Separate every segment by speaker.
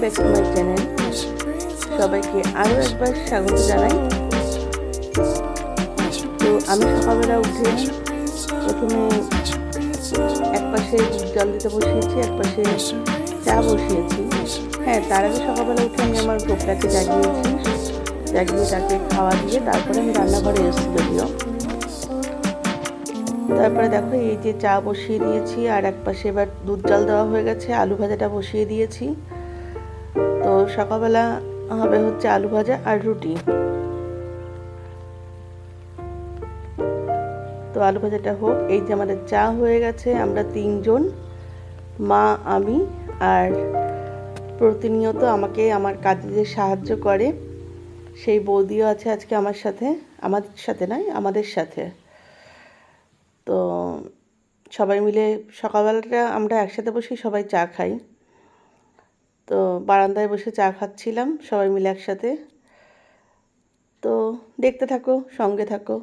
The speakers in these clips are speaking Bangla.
Speaker 1: back to my channel সবাইকে আরও একবার স্বাগত জানাই। তো আমি সকালবেলা উঠে প্রথমে এক পাশে জল দিতে বসিয়েছি, এক পাশে চা বসিয়েছি। হ্যাঁ তার আগে সকালবেলা উঠে আমি আমার গোপটাকে জাগিয়েছি। জাগিয়ে তাকে খাওয়া দিয়ে তারপরে আমি রান্নাঘরে এসেছি যদিও। তারপরে দেখো এই যে চা বসিয়ে দিয়েছি, আর এক পাশে এবার দুধ জল দেওয়া হয়ে গেছে, আলু ভাজাটা বসিয়ে দিয়েছি। তো সকালবেলা হবে হচ্ছে আলু ভাজা আর রুটি। তো আলু ভাজাটা হোক, এই যে আমাদের চা হয়ে গেছে, আমরা তিনজন, মা, আমি আর প্রতিনিয়ত আমাকে, আমার কাজে যে সাহায্য করে। সেই বৌদিও আছে আজকে আমার সাথে, আমাদের সাথে নয়, আমাদের সাথে। তো সবাই মিলে সকালবেলাটা আমরা একসাথে বসে সবাই চা খাই। তো বারান্দায় বসে চা খাচ্ছিলাম, সবাই মিলে একসাথে। তো দেখতে থাকো, সঙ্গে থাকো।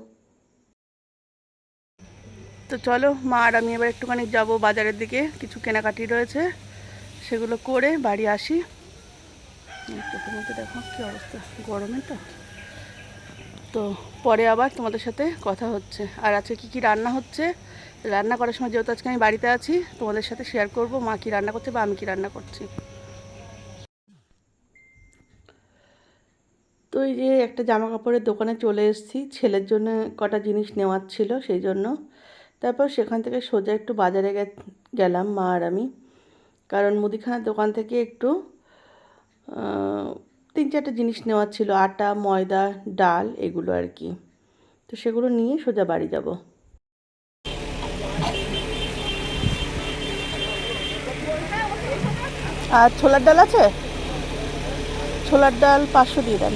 Speaker 1: তো চলো, মা আর আমি এবার একটুখানি যাব বাজারের দিকে, কিছু কেনাকাটি রয়েছে, সেগুলো করে বাড়ি আসি। দেখো কী অবস্থা, গরমে তো। তো পরে আবার তোমাদের সাথে কথা হচ্ছে। আর আজকে কী কী রান্না হচ্ছে? রান্না করার সময় যেহেতু আজকে আমি বাড়িতে আছি, তোমাদের সাথে শেয়ার করব মা কী রান্না করছে বা আমি কী রান্না করছি তো এই যে একটা জামা কাপড়ের দোকানে চলে এসেছি। ছেলের জন্য কটা জিনিস নেওয়ার ছিল সেই জন্য। তারপর সেখান থেকে সোজা একটু বাজারে গেলাম, মা আর আমি। কারণ মুদিখানার দোকান থেকে একটু তিন চারটে জিনিস নেওয়ার ছিল, আটা, ময়দা, ডাল এগুলো আর কি। তো সেগুলো নিয়ে সোজা বাড়ি যাব। আর ছোলার ডাল আছে? ছোলার ডাল পাঁচশো দিয়ে দেন।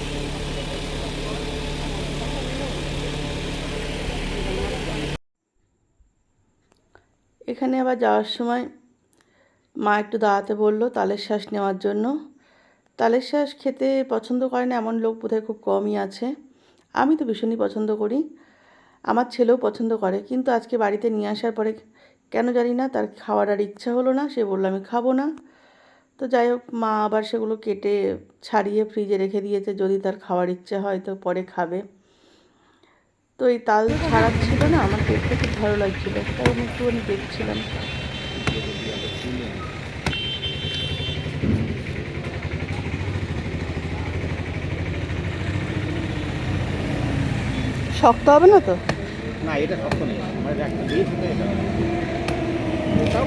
Speaker 1: এখানে আবার যাওয়ার সময় মা একটু দাঁড়াতে বলল তালের শ্বাস নেওয়ার জন্য। তালের শ্বাস খেতে পছন্দ করে না, এমন লোক বোধহয় খুব কমই আছে। আমি তো ভীষণই পছন্দ করি। আমার ছেলেও পছন্দ করে, কিন্তু আজকে বাড়িতে নিয়ে আসার পরে কেন জানি না, তার খাওয়ার আর ইচ্ছা হলো না, সে বলল আমি খাব না। তো যাই হোক, মা আবার সেগুলো কেটে ছাড়িয়ে ফ্রিজে রেখে দিয়েছে, যদি তার খাওয়ার ইচ্ছে হয় তো পরে খাবে। তো এই তাল খারাপ ছিল না আমার দেখতে খুব ভালো লাগছিল। তাই আমি একটুখানি দেখছিলাম। শক্ত হবে না তো?
Speaker 2: না এটা শক্ত নেই।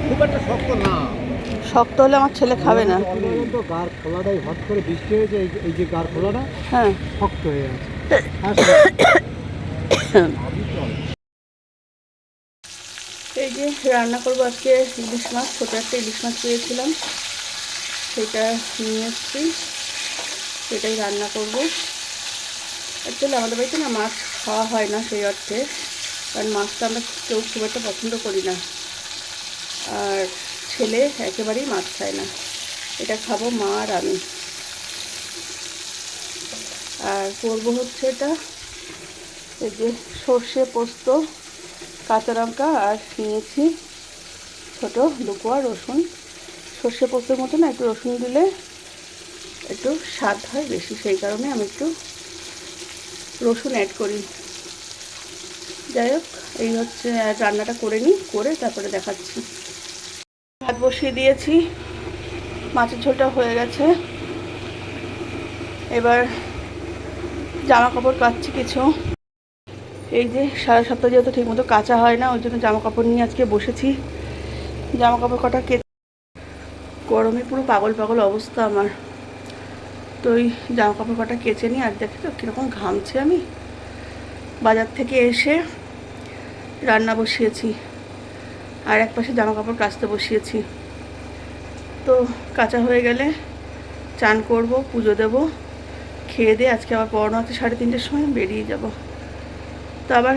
Speaker 2: খুব একটা শক্ত না।
Speaker 1: শক্ত হলে আমার ছেলে খাবে না।
Speaker 2: তো গার খোলাটাই হট করে বৃষ্টি হয়েছে এই যে- এই যে গার খোলাটা
Speaker 1: হ্যাঁ।
Speaker 2: শক্ত হয়ে আছে।
Speaker 1: এই যে রান্না করব আজকে ইলিশ মাছ, ছোটো একটা ইলিশ মাছ পেয়েছিলাম। সেটা নিয়ে এসছি। সেটাই রান্না করব। অ্যাকচুয়ালি আমাদের বাড়িতে না মাছ খাওয়া হয় না সেই অর্থে। কারণ মাছটা আমরা কেউ খুব একটা পছন্দ করি না। আর ছেলে একেবারেই মাছ খায় না। এটা খাব মা আর আমি। আর করব হচ্ছে এটা এই যে সর্ষে পোস্ত, কাঁচা লঙ্কা আর নিয়েছি ছোটো দুপোয়া রসুন। সর্ষে পোস্তের মতো না, একটু রসুন দিলে একটু স্বাদ হয় বেশি, সেই কারণে আমি একটু রসুন অ্যাড করি। যাই হোক, এই হচ্ছে রান্নাটা করে নিই, করে তারপরে দেখাচ্ছি। ভাত বসিয়ে দিয়েছি, মাছের ঝোলটা হয়ে গেছে। এবার জামা কাপড় কাচ্ছি কিছু। এই যে সারা সপ্তাহ যেহেতু ঠিকমতো কাচা হয় না, ওই জন্য জামা কাপড় নিয়ে আজকে বসেছি। জামা কাপড় কটা কে গরমে পুরো পাগল পাগল অবস্থা আমার। তো ওই জামা কাপড় কটা কেচে নিই আর দেখি তো কীরকম ঘামছে আমি। বাজার থেকে এসে রান্না বসিয়েছি, আর এক পাশে জামা কাপড় কাচতে বসিয়েছি। তো কাঁচা হয়ে গেলে চান করব, পুজো দেব, খেয়ে দিয়ে আজকে আবার পড়ানো আছে সাড়ে তিনটের সময়, বেরিয়ে যাব। তো আবার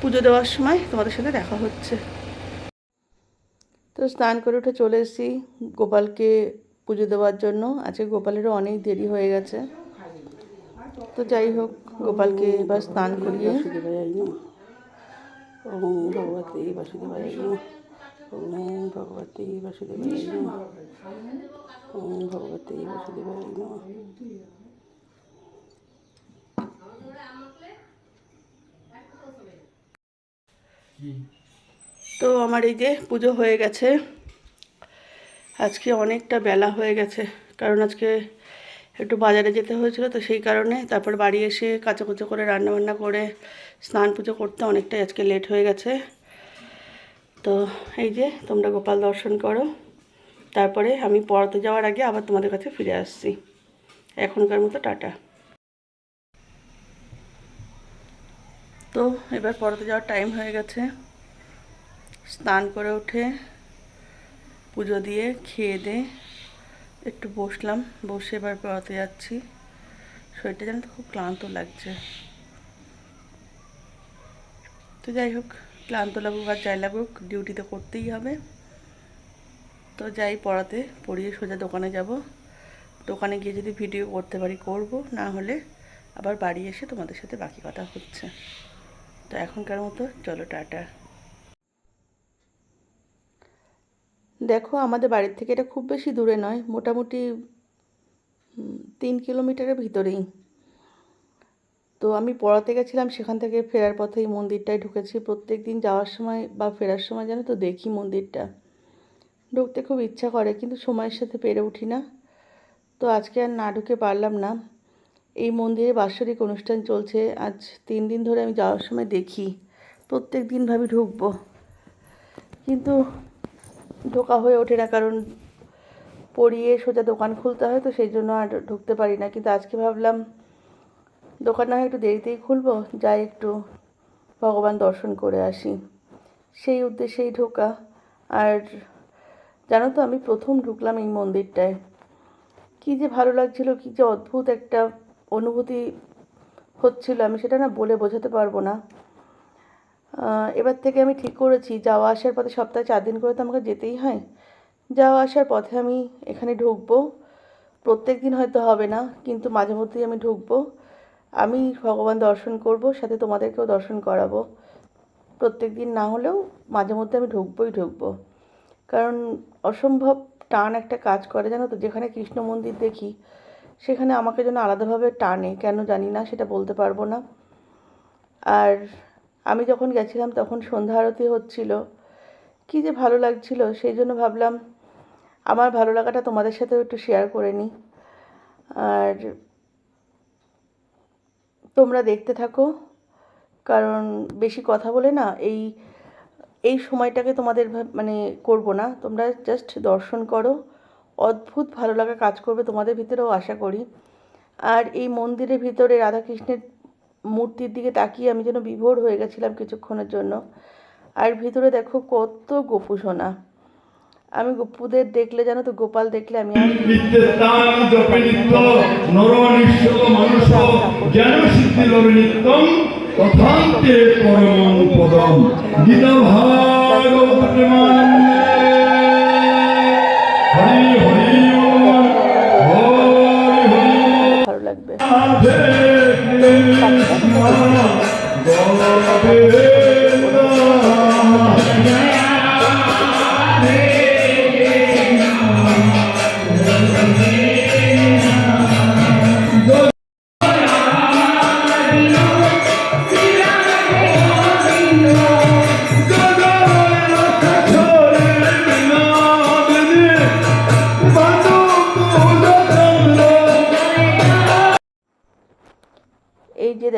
Speaker 1: পুজো দেওয়ার সময় তোমাদের সাথে দেখা হচ্ছে। তো স্নান করে উঠে চলে এসেছি গোপালকে পুজো দেওয়ার জন্য। আজকে গোপালেরও অনেক দেরি হয়ে গেছে। তো যাই হোক, গোপালকে এবার স্নান করিয়ে ভগবতী বাসুদেবায় ভগবতী বাসুদেবায় ভগবতী বাসুদেবায় তো আমার এই যে পুজো হয়ে গেছে। আজকে অনেকটা বেলা হয়ে গেছে, কারণ আজকে একটু বাজারে যেতে হয়েছিল তো সেই কারণে তারপর বাড়ি এসে কাঁচাকুচো করে, রান্নাবান্না করে, স্নান পুজো করতে অনেকটাই আজকে লেট হয়ে গেছে। তো এই যে তোমরা গোপাল দর্শন করো, তারপরে আমি পড়াতে যাওয়ার আগে আবার তোমাদের কাছে ফিরে আসছি। এখনকার মতো টাটা। তো এবার পড়াতে যাওয়ার টাইম হয়ে গেছে। স্নান করে উঠে পুজো দিয়ে খেয়ে দিয়ে একটু বসলাম। বসে এবার পড়াতে যাচ্ছি। শরীরটা যেন তো খুব ক্লান্ত লাগছে। তো যাই হোক, ক্লান্ত লাগুক আর যাই লাগুক ডিউটি তো করতেই হবে। তো যাই পড়াতে, পড়িয়ে সোজা দোকানে যাব। দোকানে গিয়ে যদি ভিডিও করতে পারি, করব। না হলে আবার বাড়ি এসে তোমাদের সাথে বাকি কথা হচ্ছে। তো এখনকার মতো চলো টাটা। দেখো, আমাদের বাড়ির থেকে এটা খুব বেশি দূরে নয়, মোটামুটি তিন কিলোমিটারের ভিতরেই। তো আমি পড়াতে গেছিলাম, সেখান থেকে ফেরার পথে এই মন্দিরটায় ঢুকেছি। প্রত্যেক দিন যাওয়ার সময় বা ফেরার সময় যেন তো দেখি মন্দিরটা। ঢুকতে খুব ইচ্ছা করে, কিন্তু সময়ের সাথে পেরে উঠি না। তো আজকে আর না ঢুকে পারলাম না। এই মন্দিরে বাৎসরিক অনুষ্ঠান চলছে। আজ তিন দিন ধরে আমি যাওয়ার সময় দেখি। প্রত্যেক দিন ভাবি ঢুকবো। কিন্তু ঢোকা হয়ে ওঠে না, কারণ পড়িয়ে সোজা দোকান খুলতে হয় তো সেই জন্য আর ঢুকতে পারি না। কিন্তু আজকে ভাবলাম, দোকান না হয় একটু দেরিতেই খুলবো, যাই একটু ভগবান দর্শন করে আসি। সেই উদ্দেশ্যেই ঢোকা। আর জানো তো, আমি প্রথম ঢুকলাম এই মন্দিরটায়। কী যে ভালো লাগছিল, কী যে অদ্ভুত একটা অনুভূতি হচ্ছিল, আমি সেটা না বলে বোঝাতে পারব না। এবার থেকে আমি ঠিক করেছি, যাওয়া আসার পথে সপ্তাহে চার দিন করে তো আমাকে যেতেই হয়। যাওয়া আসার পথে আমি এখানে ঢুকবো, প্রত্যেক দিন হয়তো হবে না, কিন্তু মাঝে মধ্যেই আমি ঢুকবো। আমি ভগবান দর্শন করব, সাথে তোমাদেরকেও দর্শন করাবো। প্রত্যেক দিন না হলেও মাঝে মধ্যে আমি ঢুকবোই ঢুকবো। কারণ অসম্ভব টান একটা কাজ করে জানো তো, যেখানে কৃষ্ণ মন্দির দেখি সেখানে আমাকে যেন আলাদাভাবে টানে, কেন জানি না, সেটা বলতে পারব না। আর আমি যখন গেছিলাম তখন সন্ধ্যা আরতি হচ্ছিল। কী যে ভালো লাগছিল, সেই জন্য ভাবলাম আমার ভালো লাগাটা তোমাদের সাথেও একটু শেয়ার করে নিই আর তোমরা দেখতে থাকো, কারণ বেশি কথা বলে না, এই এই সময়টাকে তোমাদের মানে করব না। তোমরা জাস্ট দর্শন করো। অদ্ভুত ভালো লাগা কাজ করবে তোমাদের ভিতরেও আশা করি। আর এই মন্দিরের ভিতরে রাধাকৃষ্ণের মূর্তির দিকে তাকিয়ে আমি যেন বিভোর হয়ে গেছিলাম কিছুক্ষণের জন্য। আর ভিতরে দেখো কত গোপু সোনা। আমি গোপুদের দেখলে জানো তো, গোপাল দেখলে আমি
Speaker 3: পদম। গীতা
Speaker 1: ভালো লাগবে।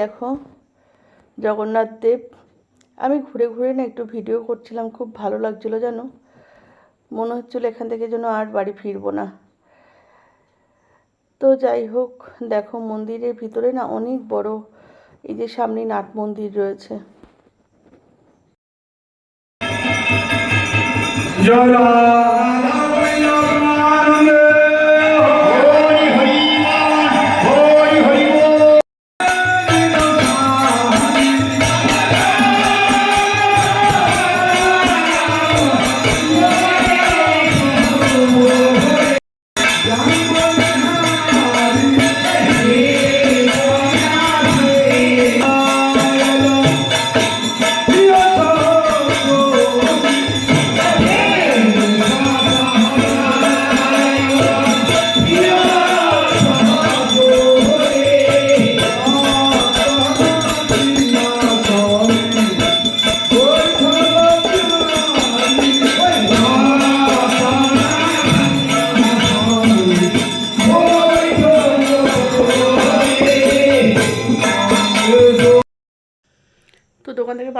Speaker 1: দেখো, জগন্নাথ দেব। আমি ঘুরে ঘুরে না একটু ভিডিও করছিলাম, খুব ভালো লাগছিল জানো? মনে হচ্ছিল এখান থেকে যেন আর বাড়ি ফিরবো না। তো যাই হোক, দেখো মন্দিরের ভিতরে না অনেক বড় এই যে সামনে নাট মন্দির রয়েছে। তো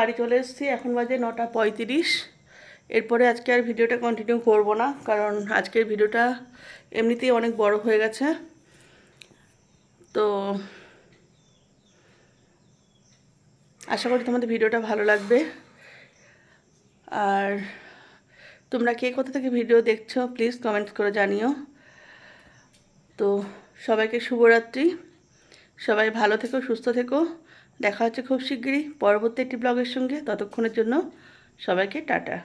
Speaker 1: বাড়ি চলে এসেছি, এখন বাজে নটা পঁয়ত্রিশ। এরপরে আজকে আর ভিডিওটা কন্টিনিউ করব না, কারণ আজকের ভিডিওটা এমনিতেই অনেক বড় হয়ে গেছে। তো আশা করি তোমাদের ভিডিওটা ভালো লাগবে। আর তোমরা কে কোথা থেকে ভিডিও দেখছ প্লিজ কমেন্ট করে জানিও। তো সবাইকে শুভরাত্রি। সবাই ভালো থেকো, সুস্থ থেকো। দেখা হচ্ছে খুব শিগগিরই পরবর্তী একটি ব্লগের সঙ্গে। ততক্ষণের জন্য সবাইকে টাটা।